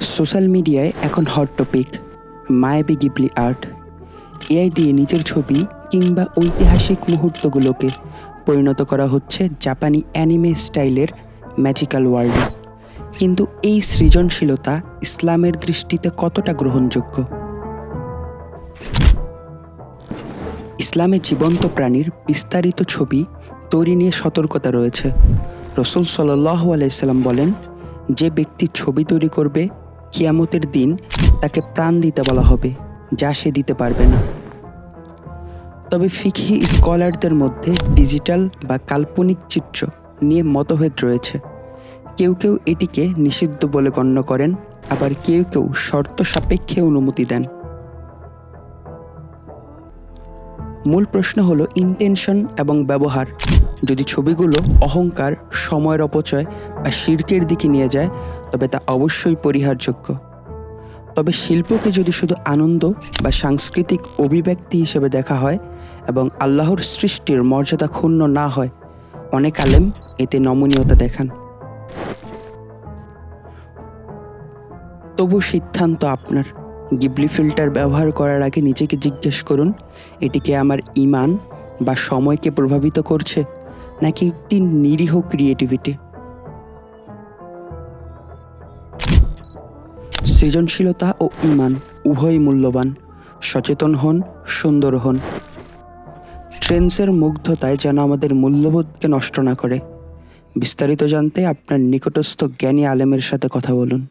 Social মিডিয়ায় এখন hot topic মায়াবী গিবলি আর্ট এআই দিয়ে নিজের ছবি কিংবা ঐতিহাসিক মুহূর্তগুলোকে পরিণত করা হচ্ছে জাপানি অ্যানিমে স্টাইলের ম্যাজিক্যাল ওয়ার্ল্ডে কিন্তু এই সৃজনশীলতা ইসলামের দৃষ্টিতে কতটা গ্রহণযোগ্য? ইসলামে জীবন্ত প্রাণীর বিস্তারিত ছবি তৈরি নিয়ে সতর্কতা রয়েছে। রসুল সাল্লাহ আলাইসাল্লাম বলেন, যে ব্যক্তি ছবি তৈরি করবে কিয়ামতের দিন তাকে প্রাণ দিতে বলা হবে, যা সে দিতে পারবে না। তবে ফিকহি স্কলারদের মধ্যে ডিজিটাল বা কাল্পনিক চিত্র নিয়ে মতভেদ রয়েছে। কেউ কেউ এটিকে নিষিদ্ধ বলে গণ্য করেন, আবার কেউ কেউ শর্ত সাপেক্ষে অনুমতি দেন। মূল প্রশ্ন হলো ইন্টেনশন এবং ব্যবহার যদি ছবিগুলো অহংকার, সময়ের অপচয় বা শির্কের দিকে নিয়ে যায়, তবে তা অবশ্যই পরিহারযোগ্য। তবে শিল্পকে যদি শুধু আনন্দ বা সাংস্কৃতিক অভিব্যক্তি হিসেবে দেখা হয় এবং আল্লাহর সৃষ্টির মর্যাদা ক্ষুণ্ণ না হয়, অনেক আলেম এতে নমনীয়তা দেখান। তবু সিদ্ধান্ত আপনার। গিবলি ফিল্টার ব্যবহার করার আগে নিজেকে জিজ্ঞেস করুন, এটিকে আমার ইমান বা সময়কে প্রভাবিত করছে? নাকি একটি নিরীহ ক্রিয়েটিভিটি সৃজনশীলতা ও ইমান উভয়ই মূল্যবান, সচেতন হন, সুন্দর হন। ট্রেন্ডসের মুগ্ধতায় যেন আমাদের মূল্যবোধকে নষ্ট না করে। বিস্তারিত জানতে আপনার নিকটস্থ জ্ঞানী আলেমের সাথে কথা বলুন।